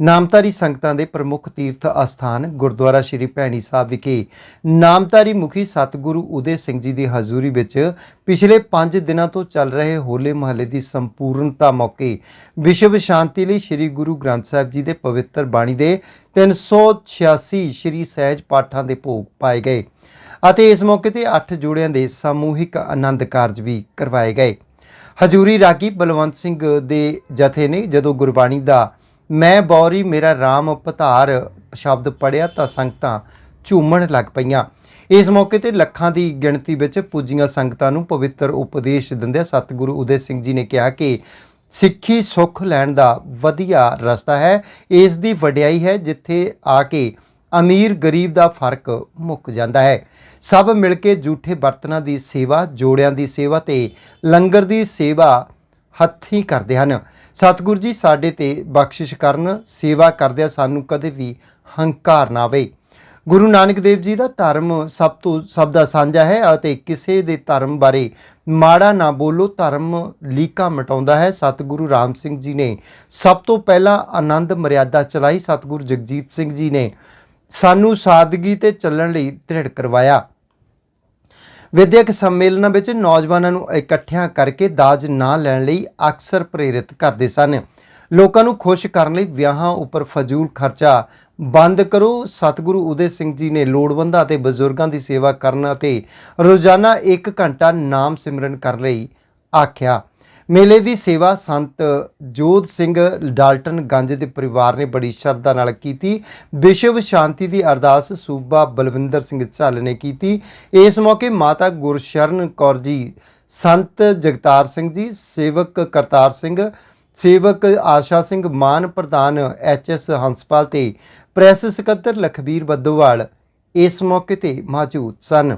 ਨਾਮਧਾਰੀ ਸੰਗਤਾਂ ਦੇ ਪ੍ਰਮੁੱਖ ਤੀਰਥ ਅਸਥਾਨ ਗੁਰਦੁਆਰਾ ਸ਼੍ਰੀ ਭੈਣੀ ਸਾਹਿਬ ਵਿਖੇ ਨਾਮਧਾਰੀ ਮੁਖੀ ਸਤਿਗੁਰੂ ਉਦੇ ਸਿੰਘ ਜੀ ਦੀ ਹਜ਼ੂਰੀ ਵਿੱਚ ਪਿਛਲੇ 5 ਦਿਨਾਂ ਤੋਂ ਚੱਲ ਰਹੇ ਹੋਲੇ ਮਹੱਲੇ ਦੀ ਸੰਪੂਰਨਤਾ ਮੌਕੇ ਵਿਸ਼ਵ ਸ਼ਾਂਤੀ ਲਈ ਸ਼੍ਰੀ ਗੁਰੂ ਗ੍ਰੰਥ ਸਾਹਿਬ ਜੀ ਦੇ ਪਵਿੱਤਰ ਬਾਣੀ ਦੇ 386 ਸ਼੍ਰੀ ਸਹਿਜ ਪਾਠਾਂ ਦੇ ਭੋਗ ਪਾਏ ਗਏ ਅਤੇ ਇਸ ਮੌਕੇ ਤੇ 8 ਜੋੜਿਆਂ ਦੇ ਸਮੂਹਿਕ ਆਨੰਦ ਕਾਰਜ ਵੀ ਕਰਵਾਏ ਗਏ। ਹਜੂਰੀ ਰਾਗੀ ਬਲਵੰਤ ਸਿੰਘ ਦੇ ਜਥੇ ਨੇ ਜਦੋਂ ਗੁਰਬਾਣੀ ਦਾ ਮੈਂ ਬੌਰੀ, ਮੇਰਾ RAM ਪਧਾਰ ਸ਼ਬਦ ਪੜਿਆ ਤਾਂ ਸੰਗਤਾਂ ਝੂਮਣ ਲੱਗ ਪਈਆਂ। ਇਸ ਮੌਕੇ ਤੇ ਲੱਖਾਂ ਦੀ ਗਿਣਤੀ ਵਿੱਚ ਪੁੱਜੀਆਂ ਸੰਗਤਾਂ ਨੂੰ ਪਵਿੱਤਰ ਉਪਦੇਸ਼ ਦਿੰਦਿਆਂ ਸਤਿਗੁਰੂ ਉਦੇ ਸਿੰਘ ਜੀ ਨੇ ਕਿਹਾ ਕਿ ਸਿੱਖੀ ਸੁੱਖ ਲੈਣ ਦਾ ਵਧੀਆ ਰਸਤਾ ਹੈ। ਇਸ ਦੀ ਵਡਿਆਈ ਹੈ ਜਿੱਥੇ ਆ ਕੇ ਅਮੀਰ ਗਰੀਬ ਦਾ ਫ਼ਰਕ ਮੁੱਕ ਜਾਂਦਾ ਹੈ। ਸਭ ਮਿਲ ਕੇ ਝੂਠੇ ਬਰਤਨਾਂ ਦੀ ਸੇਵਾ, ਜੋੜਿਆਂ ਦੀ ਸੇਵਾ ਤੇ ਲੰਗਰ ਦੀ ਸੇਵਾ ਹੱਥੀਂ ਕਰਦੇ ਹਨ। ਸਤਿਗੁਰੂ ਜੀ ਸਾਡੇ ਤੇ ਬਖਸ਼ਿਸ਼ ਕਰਨ, ਸੇਵਾ ਕਰਦਿਆਂ ਸਾਨੂੰ ਕਦੇ ਵੀ ਹੰਕਾਰ ਨਾ ਆਵੇ। ਗੁਰੂ ਨਾਨਕ ਦੇਵ ਜੀ ਦਾ ਧਰਮ ਸਭ ਤੋਂ, ਸਭ ਦਾ ਸਾਂਝਾ ਹੈ ਅਤੇ ਕਿਸੇ ਦੇ ਧਰਮ ਬਾਰੇ ਮਾੜਾ ਨਾ ਬੋਲੋ, ਧਰਮ ਲੀਕਾ ਮਟਾਉਂਦਾ ਹੈ। ਸਤਿਗੁਰੂ ਰਾਮ ਸਿੰਘ ਜੀ ਨੇ ਸਭ ਤੋਂ ਪਹਿਲਾਂ ਆਨੰਦ ਮਰਿਆਦਾ ਚਲਾਈ। ਸਤਿਗੁਰੂ ਜਗਜੀਤ ਸਿੰਘ ਜੀ ਨੇ ਸਾਨੂੰ ਸਾਦਗੀ ਤੇ ਚੱਲਣ ਲਈ ਦ੍ਰਿੜ ਕਰਵਾਇਆ। ਵਿਦਿਅਕ ਸੰਮੇਲਨਾਂ ਵਿੱਚ ਨੌਜਵਾਨਾਂ ਨੂੰ ਇਕੱਠਿਆਂ ਕਰਕੇ ਦਾਜ ਨਾ ਲੈਣ ਲਈ ਅਕਸਰ ਪ੍ਰੇਰਿਤ ਕਰਦੇ ਸਨ। ਲੋਕਾਂ ਨੂੰ ਖੁਸ਼ ਕਰਨ ਲਈ ਵਿਆਹਾਂ ਉੱਪਰ ਫਜ਼ੂਲ ਖਰਚਾ ਬੰਦ ਕਰੋ। ਸਤਿਗੁਰੂ ਉਦੇ ਸਿੰਘ ਜੀ ਨੇ ਲੋੜਵੰਦਾਂ ਅਤੇ ਬਜ਼ੁਰਗਾਂ ਦੀ ਸੇਵਾ ਕਰਨ ਅਤੇ ਰੋਜ਼ਾਨਾ 1 ਘੰਟਾ ਨਾਮ ਸਿਮਰਨ ਕਰਨ ਲਈ ਆਖਿਆ। ਮੇਲੇ ਦੀ ਸੇਵਾ ਸੰਤ ਜੋਤ ਸਿੰਘ ਡਾਲਟਨ ਗੰਜ ਦੇ ਪਰਿਵਾਰ ਨੇ ਬੜੀ ਸ਼ਰਧਾ ਨਾਲ ਕੀਤੀ। ਵਿਸ਼ਵ ਸ਼ਾਂਤੀ ਦੀ ਅਰਦਾਸ ਸੂਬਾ ਬਲਵਿੰਦਰ ਸਿੰਘ ਝੱਲ ਨੇ ਕੀਤੀ। ਇਸ ਮੌਕੇ ਮਾਤਾ ਗੁਰਸ਼ਰਨ ਕੌਰ ਜੀ, ਸੰਤ ਜਗਤਾਰ ਸਿੰਘ ਜੀ, ਸੇਵਕ ਕਰਤਾਰ ਸਿੰਘ, ਸੇਵਕ ਆਸ਼ਾ ਸਿੰਘ, ਮਾਨ ਪ੍ਰਧਾਨ ਐਚਐਸ ਹੰਸਪਾਲ ਤੇ ਪ੍ਰੈਸ ਸਕੱਤਰ ਲਖਬੀਰ ਬੱਦੋਵਾਲ ਇਸ ਮੌਕੇ ਤੇ ਮੌਜੂਦ ਸਨ।